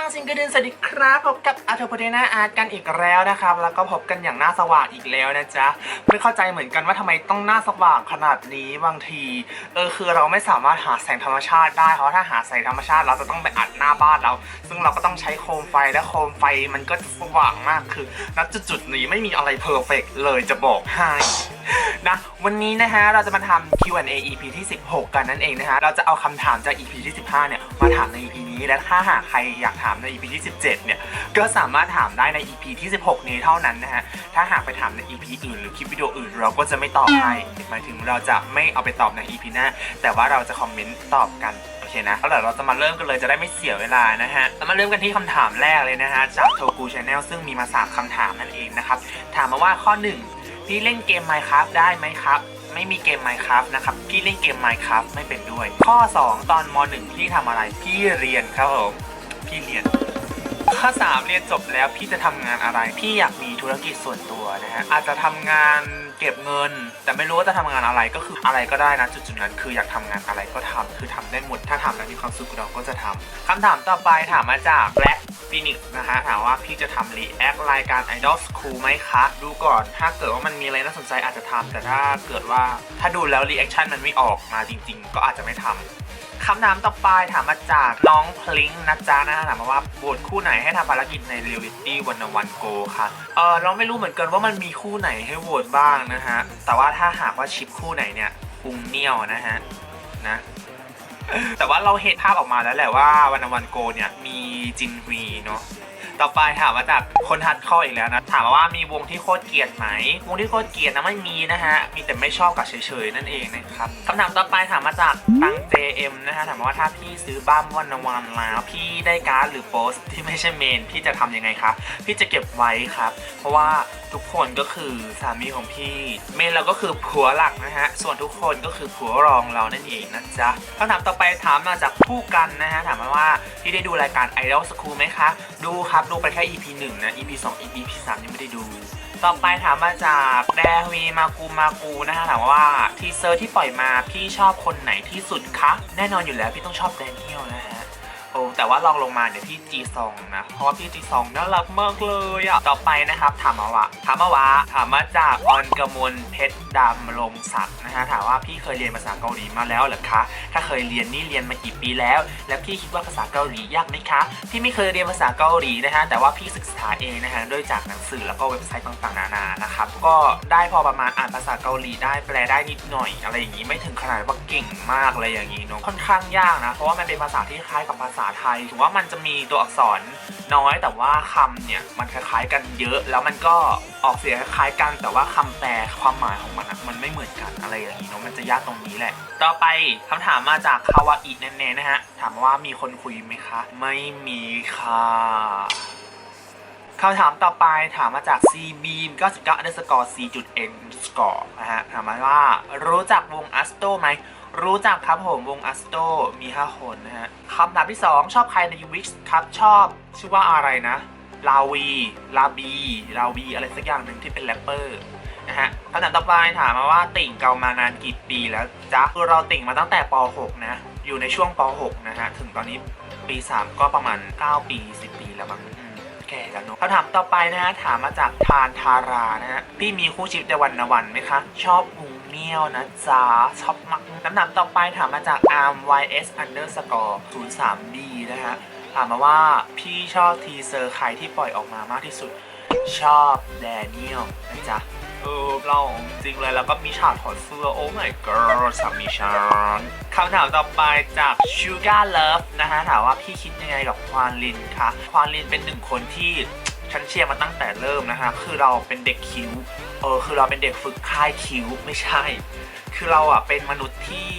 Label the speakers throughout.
Speaker 1: ังซิงเกิลดินสวัสดีครับพบกับอาร์เทอร์โพเทนาอาร์ตกันอีกแล้วนะครับ แล้วก็พบกันอย่างหน้าสว่างอีกแล้วนะจ๊ะ ไม่เข้าใจเหมือนกันว่าทำไมต้องหน้าสว่างขนาดนี้บางทีเออคือเราไม่สามารถหาแสงธรรมชาติได้เพราะถ้าหาแสงธรรมชาติเราจะต้องไปอัดหน้าบ้านเรา ซึ่งเราก็ต้องใช้โคมไฟและโคมไฟมันก็จะสว่างมากคือณจุดๆนี้ไม่มีอะไรเพอร์เฟกเลยจะบอกให้นะวันนี้นะฮะเราจะมาทำ Q&A EP ที่ 16 กันนั่นเองนะฮะเราจะเอาคำถามจาก EP ที่ 15 เนี่ยมาถามใน EP นี้และถ้าหากใครอยากถามใน EP ที่ 17 เนี่ย ก็สามารถถามได้ใน EP ที่ 16 นี้เท่านั้นนะฮะ ถ้าหากไปถามใน EP อื่นหรือคลิปวิดีโออื่น เราก็จะไม่ตอบให้หมายถึงเราจะไม่เอาไปตอบใน EP หน้า แต่ว่าเราจะคอมเมนต์ตอบกันโอเคนะเดี๋ยวเราจะมาเริ่มกันเลยจะได้ไม่เสียเวลานะฮะเรามาเริ่มกันที่คำถามแรกเลยนะฮะจากโทกูชาแนลซึ่งมีมาสามคำถามนั่นเองนะครับถามมาว่าข้อ 1 พี่เล่นเกม Minecraft ได้ไหมครับ ไม่มีเกม Minecraft นะครับพี่เล่นเกม Minecraft ไม่เป็นด้วย ข้อ 2 ตอนม .1 พี่ทำอะไรพี่เรียนครับผมพี่เรียนข้อ3เรียนจบแล้วพี่จะทำงานอะไร พี่อยากมีธุรกิจส่วนตัวนะฮะอาจจะทำงานเก็บเงิน แต่ไม่รู้ว่าจะทำงานอะไรก็คืออะไรก็ได้นะจุดๆนั้นคืออยากทำงานอะไรก็ทำคือทำได้หมดถ้าทำแล้วมีความสุขเราก็จะทำคำถามต่อไปถามมาจาก Black Phoenix นะฮะถามว่าพี่จะทำรีแอครายการ Idol School ไหมคะ ดูก่อนถ้าเกิดว่ามันมีอะไรน่าสนใจอาจจะทำแต่ถ้าเกิดว่าถ้าดูแล้วรีแอคชั่นมันไม่ออกมาจริง ๆ ก็อาจจะไม่ทำคำถามต่อไปถามมาจากน้องพลิงนะจ๊ะนะถามมาว่าโบทคู่ไหนให้ทำภารกิจในเรียลิตี้วันวันโกค่ะเออเราไม่รู้เหมือนกันว่ามันมีคู่ไหนให้โหวตบ้างนะฮะ แต่ว่าถ้าหากว่าชิปคู่ไหนเนี่ยปุงเนียวนะฮะนะ แต่ว่าเราเห็นภาพออกมาแล้วแหละว่าวันวันโกเนี่ยมีจินวีเนาะต่อไปถามมาจากคนทัดข้ออีกแล้วนะ ถามมาว่ามีวงที่โคตรเกลียดไหม วงที่โคตรเกลียดนะไม่มีนะฮะ มีแต่ไม่ชอบกับเฉยๆนั่นเองนะครับคำถามต่อไปถามมาจากตัง JM นะฮะถามมาว่าถ้าพี่ซื้อบ้ามวันวันแล้วพี่ได้การ์ดหรือโปสที่ไม่ใช่เมน พี่จะทำยังไงคะพี่จะเก็บไว้ครับ เพราะว่าทุกคนก็คือสามีของพี่ เมนเราก็คือผัวหลักนะฮะ ส่วนทุกคนก็คือผัวรองเรานั่นเองนะจ๊ะคำถามต่อไปถามมาจากผู้กันนะฮะ ถามมาว่าพี่ได้ดูรายการ Idol School ไหมคะ ดูครับ ดูไปแค่ EP 1 นะ EP 2 EP 3ยังไม่ได้ดู ต่อไปถามมาจากแดวีมากูมากูนะฮะถามว่าทีเซอร์ที่ปล่อยมาพี่ชอบคนไหนที่สุดคะ แน่นอนอยู่แล้วพี่ต้องชอบแดเนียลนะฮะ โอ้แต่ว่าลองลงมาเนี่ยวพี่จีซองนะ เพราะว่าพี่จีซองน่ารักมากเลยอะต่อไปนะครับ ถามมาว่าถามมาว่าถามมาจากออนกมลเพชรดำลงศักดิ์นะฮะถามว่าพี่เคยเรียนภาษาเกาหลีมาแล้วหรือคะ ถ้าเคยเรียนนี่เรียนมากี่ปีแล้ว แล้วพี่คิดว่าภาษาเกาหลียากไหมคะ พี่ไม่เคยเรียนภาษาเกาหลีนะฮะแต่ว่าพี่ศึกษาเองนะฮะด้วยจากหนังสือแล้วก็เว็บไซต์ต่างๆนานานะครับ ก็ได้พอประมาณอ่านภาษาเกาหลีได้แปลได้นิดหน่อย อะไรอย่างนี้ไม่ถึงขนาดว่าเก่งมากอะไรอย่างนี้เนอะค่อนข้างยากนะเพราะว่ามันเป็นภาษาที่คล้ายกับภาษาไทยถึงว่ามันจะมีตัวอักษรน้อยแต่ว่าคำเนี่ยมันคล้ายๆกันเยอะ แล้วมันก็ออกเสียงคล้ายๆกันแต่ว่าคำแปลความหมายของมันมันไม่เหมือนกันอะไรอย่างนี้เนอะมันจะยากตรงนี้แหละ ต่อไปคำถามมาจากคาวาอิแน่ๆนะฮะถามว่ามีคนคุยไหมคะ ไม่มีค่ะคำถามต่อไปถามมาจาก c b 99 underscore c n score นะฮะถามมาว่ารู้จักวง Asto ไหม รู้จักครับผมวง Asto มี 5 คนนะฮะคำถามที่ 2 ชอบใครใน UX ครับชอบ ชื่อว่าอะไรนะ ลาวี ลาบี ลาวี อะไรสักอย่างหนึ่งที่เป็นแรปเปอร์นะฮะคำถามต่อไปถามมาว่าติ่งเกามานานกี่ปีแล้วจ๊ะคือเราติ่งมาตั้งแต่ป .6 นะ อยู่ในช่วงป .6 นะฮะ ถึงตอนนี้ปี 3 ก็ประมาณ 9 ปี 10 ปีแล้วมั้งแก่แล้วเนอะคำถามต่อไปนะฮะ ถามมาจากทานทารานะฮะ พี่มีคู่ชิปในวันนวันไหมคะ ชอบมุง เมียวนะจ๊ะชอบมักคำถามต่อไปถามมาจาก arm ys underscore 03b นะฮะถามมาว่าพี่ชอบทีเซอร์ใครที่ปล่อยออกมามากที่สุด ชอบแดเนียลนะจ๊ะเออเราจริงเลยแล้วก็มีฉากถอดเสื้อโอ้ my god สามีฉันคำถามต่อไปจาก Sugar Love นะฮะถามว่าพี่คิดยังไงกับควานลินคะควานลินเป็นหนึ่งคนที่ฉันเชียร์มาตั้งแต่เริ่มนะฮะคือเราเป็นเด็กคิ้ว เออคือเราเป็นเด็กฝึกค่ายคิ้วไม่ใช่ คือเราอะเป็นมนุษย์ที่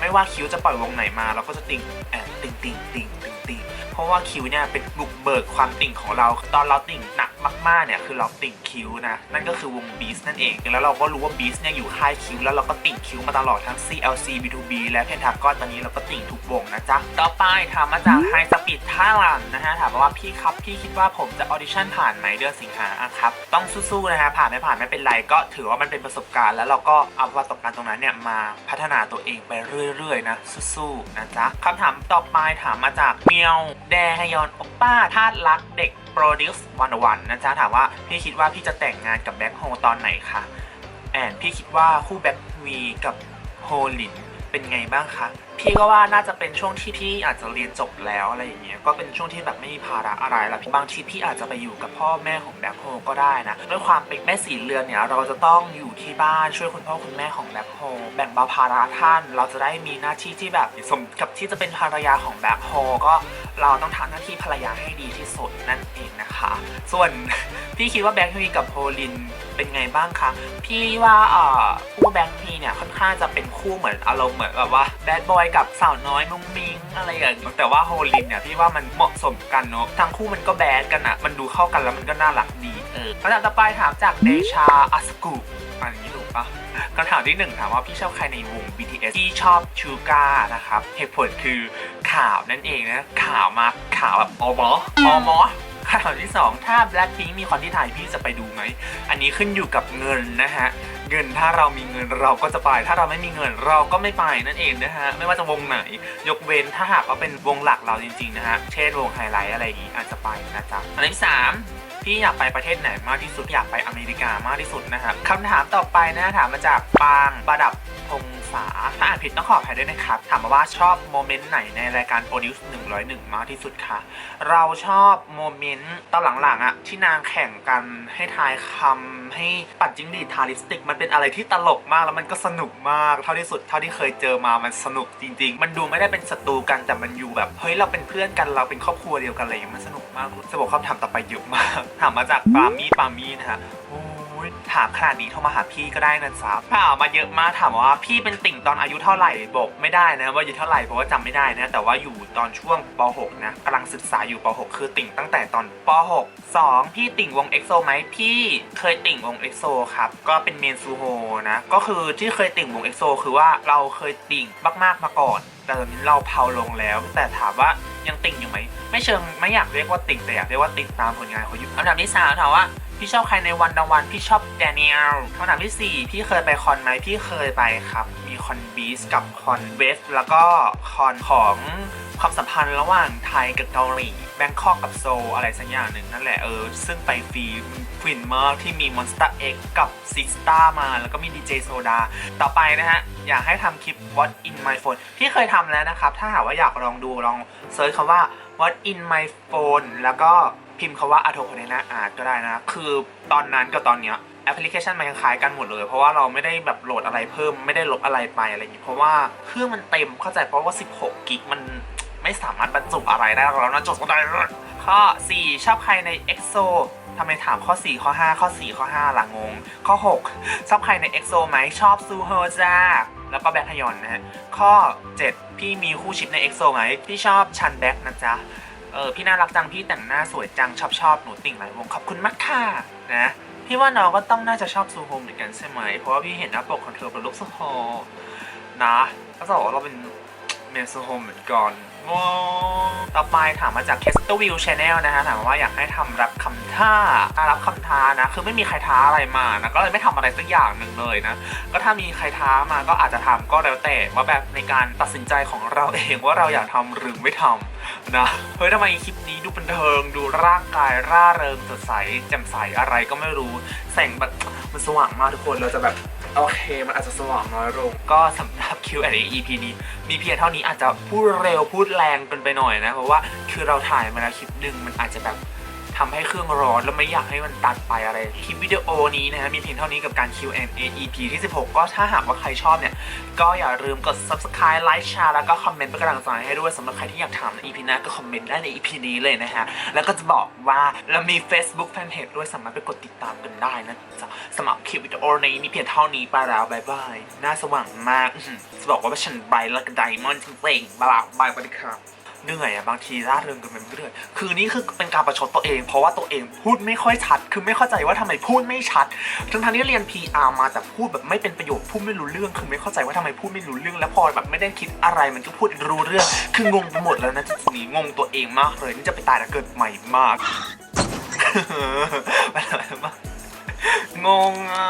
Speaker 1: ไม่ว่าคิ้วจะปล่อยวงไหนมา เราก็จะติ่งแอบติงติงติ่งติ่งติ่ง เพราะว่าคิ้วเนี่ยเป็นบุกเบิกความติ่งของเรา ตอนเราติ่งหนักมากๆเนี่ยคือเราติ่งคิ้วนะนั่นก็คือวงบีสนั่นเอง แล้วเราก็รู้ว่าบีสเนี่ยอยู่ค่ายคิ้วแล้วเราก็ติ่งคิ้วมาตลอดทั้ง CLC B2B และเพนทากอนตอนนี้เราก็ติ่งทุกวงนะจ๊ะต่อไปถามมาจากไฮสปีดท่าลันนะฮะถามว่าพี่ครับพี่คิดว่าผมจะออดิชั่นผ่านไหมเดือนสิงหาอะครับต้องสู้ๆนะฮะผ่านไม่ผ่านไม่เป็นไรก็ถือว่ามันเป็นประสบการณ์ แล้วเราก็เอาประสบการณ์ตรงนั้นเนี่ยมาพัฒนาตัวเองไปเรื่อยๆนะสู้ๆนะจ๊ะคำถามต่อไปถามมาจากเมียวแดฮยอนโอป้าธาตุรักเด็กโปรดิวส์วันวันนะจ๊ะถามว่าพี่คิดว่าพี่จะแต่งงานกับแบ็คโฮตอนไหนคะแอนพี่คิดว่าคู่แบ็ควีกับโฮลินเป็นไงบ้างคะพี่ก็ว่าน่าจะเป็นช่วงที่พี่อาจจะเรียนจบแล้วอะไรอย่างเงี้ยก็เป็นช่วงที่แบบไม่มีภาระอะไรแล้วบางทีพี่อาจจะไปอยู่กับพ่อแม่ของแบ็คโฮก็ได้นะด้วยความเป็นแม่สีเรือนเนี่ยเราจะต้องอยู่ที่บ้านช่วยคุณพ่อคุณแม่ของแบ็คโฮแบ่งเบาภาระท่าน เราจะได้มีหน้าที่ที่แบบสมกับที่จะเป็นภรรยาของแบ็คโฮก็เราต้องทำหน้าที่ภรรยาให้ดีที่สุดนั่นเองนะคะ ส่วนพี่คิดว่าแบ็คพีกับโฮลินเป็นไงบ้างคะ พี่ว่าเอ่อคู่แบ็คพีเนี่ยค่อนข้างจะเป็นคู่เหมือนอารมณ์เหมือนแบบว่าแบดบอยกับสาวน้อยมุ้งมิงอะไรอย่างเงี้ยแต่ว่าโฮลินเนี่ยพี่ว่ามันเหมาะสมกันเนาะทั้งคู่มันก็แบดกันอะมันดูเข้ากันแล้วมันก็น่ารักดีเออคำถามต่อไปถามจากเดชาอัสกุอันนี้ถูกปะคำถามที่หนึ่งถามว่าพี่ชอบใครในวง BTS ที่ชอบชูการ์นะครับเหตุผลคือข่าวนั่นเองนะข่าวมาข่าวแบบอมออมอ ข่าวที่ 2 ถ้า Blackpink มีคอนที่ไทยพี่จะไปดูไหม อันนี้ขึ้นอยู่กับเงินนะฮะ เงินถ้าเรามีเงินเราก็จะไป ถ้าเราไม่มีเงินเราก็ไม่ไปนั่นเองนะฮะ ไม่ว่าจะวงไหน ยกเว้นถ้าหากว่าเป็นวงหลักเราจริงๆนะฮะ เช่นวงไฮไลท์อะไรอย่างนี้อาจจะไปนะจ๊ะอันที่ 3พี่อยากไปประเทศไหนมากที่สุดอยากไปอเมริกามากที่สุดนะครับคำถามต่อไปนะถามมาจากปางประดับ งษาถ้าอ่านผิดต้องขออภัยด้วยนะครับ ถามมาว่าชอบโมเมนต์ไหนในรายการ Produce 101 มากที่สุดคะเราชอบโมเมนต์ตอนหลังๆอะที่นางแข่งกันให้ทายคำให้ปัดจิ้งหรีทาลิปสติก มันเป็นอะไรที่ตลกมากแล้วมันก็สนุกมาก เท่าที่สุดเท่าที่เคยเจอมามันสนุกจริง ๆ มันดูไม่ได้เป็นศัตรูกันแต่มันอยู่แบบเฮ้ยเราเป็นเพื่อนกันเราเป็นครอบครัวเดียวกันอะไรอย่างเงี้ยมันสนุกมากจะบอกคำถามต่อไปเยอะมากถามมาจากปามี่ปามี่นะฮะโอ้ ถามขนาดนี้โทรมาหาพี่ก็ได้นะจ๊ะถามมาเยอะมากถามว่าพี่เป็นติ่งตอนอายุเท่าไหร่บอกไม่ได้นะว่าอายุเท่าไหร่เพราะว่าจำไม่ได้นะ แต่ว่าอยู่ตอนช่วงป .6 นะกำลังศึกษาอยู่ป .6 คือติ่งตั้งแต่ตอนป .6 2พี่ติ่งวง EXO ไหมพี่เคยติ่งวง EXO ครับก็เป็นเมนซูโฮนะก็คือที่เคยติ่งวง EXO คือว่าเราเคยติ่งมากๆมาก่อน แต่ตอนนี้เราเผาลงแล้ว แต่ถามว่ายังติ่งอยู่ไหมไม่เชิงไม่อยากเรียกว่าติ่งแต่อยากเรียกว่าติดตามผลงานเขาอยู่คำถามที่สามถามว่า พี่ชอบใครในวันดาวัน พี่ชอบแดเนียลคำถามที่ 4 พี่เคยไปคอนไหมพี่เคยไปครับ มีคอนบีสกับคอนเวสแล้วก็คอนของความสัมพันธ์ระหว่างไทยกับเกาหลีแบงคอกกับโซลอะไรสักอย่างหนึ่งนั่นแหละเออ ซึ่งไปฟรีฟินมากที่มี Monster X กับ Six Star มา แล้วก็มี DJ Soda ต่อไปนะฮะ อยากให้ทำคลิป What in my phone พี่เคยทำแล้วนะครับ ถ้าหากว่าอยากลองดูลองเซิร์ชคำว่า What in my phone แล้วก็ พิมพ์คำว่า a t o c o n e n a Art ก็ได้นะ คือตอนนั้นกับตอนเนี้ยแอปพลิเคชันมันคล้ายกันหมดเลย เพราะว่าเราไม่ได้แบบโหลดอะไรเพิ่มไม่ได้ลบอะไรไปอะไรอย่างนี้เพราะว่าเครื่องมันเต็มเข้าใจเพราะว่า 16 กิกมันไม่สามารถบรรจุอะไรได้แล้วนะจดก็ได้ข้อ 4 ชอบใครใน EXO ทำไมถามข้อ 4 ข้อ 5 ข้อ 4 ข้อ 5ละงง ข้อ 6 ชอบใครใน EXO ไหมชอบซูโฮจ้าแล้วก็แบ็คฮยอนนะฮะข้อ 7 พี่มีคู่ชิปใน EXO ไหมพี่ชอบชันแบ็คนะจ๊ะ เออพี่น่ารักจังพี่แต่งหน้าสวยจังชอบชอบหนูติ่งหลายวงขอบคุณมากค่ะนะพี่ว่าน้องก็ต้องน่าจะชอบซูโฮเหมือนกันใช่ไหมเพราะว่าพี่เห็นหน้าปกของเธอเป็นลูกซูโฮนะก็จะบอกว่าเราเป็น เมนซูโฮเหมือนกันว้าวต่อไปถามมาจาก c a s t w i l Channel นะฮะถามว่าอยากให้ทำรับคำท้ารับคำท้านะ คือไม่มีใครท้าอะไรมานะ ก็เลยไม่ทำอะไรสักอย่างหนึ่งเลยนะ ก็ถ้ามีใครท้ามาก็อาจจะทำก็แล้วแต่ว่าแบบในการตัดสินใจของเราเองว่าเราอยากทำหรือไม่ทำนะ เฮ้ยทำไมคลิปนี้ดูบันเทิง ดูร่างกายร่าเริงสดใสแจ่มใสอะไรก็ไม่รู้ แสงแบบมันสว่างมากทุกคนเราจะแบบ โอเค มันอาจจะสว่างน้อยลง ก็สำหรับ Q&A EP นี้ มีเพียงเท่านี้อาจจะพูดเร็วพูดแรงกันไปหน่อยนะ เพราะว่าคือเราถ่ายมาแล้วคลิปหนึ่งมันอาจจะแบบ ทำให้เครื่องร้อนแล้วไม่อยากให้มันตัดไปอะไร คลิปวิดีโอนี้นะฮะมีเพียงเท่านี้กับการ Q&A EP ที่ 16 ก็ถ้าหากว่าใครชอบเนี่ย ก็อย่าลืมกด subscribe ไลค์แชร์แล้วก็คอมเมนต์เป็นกำลังใจให้ด้วยสำหรับใครที่อยากถามใน EP หน้าก็คอมเมนต์ได้ใน EP นี้เลยนะฮะ แล้วก็จะบอกว่าเรามี Facebook Fanpage ด้วยสามารถไปกดติดตามกันได้นะจ๊ะสำหรับคลิปวิดีโอนี้มีเพียงเท่านี้ไปแล้วบายบายหน้าสว่างมากจะบอกว่าฉันไบรท์แล้วก็ไดมอนด์จริงๆบายบายไปเลยครับ เหนื่อยอะบางทีร่าเริงกันไปเรื่อยคือนี่คือเป็นการประชดตัวเอง เพราะว่าตัวเองพูดไม่ค่อยชัด คือไม่เข้าใจว่าทำไมพูดไม่ชัด ทั้งทางที่เรียน PR มาแต่พูดแบบไม่เป็นประโยคพูดไม่รู้เรื่อง คือไม่เข้าใจว่าทำไมพูดไม่รู้เรื่อง แล้วพอแบบไม่ได้คิดอะไรมันก็พูดรู้เรื่อง คืองงไปหมดแล้วนะจุดนี้งงตัวเองมากเลยนี่จะไปตายแล้วเกิดใหม่มากงงอะ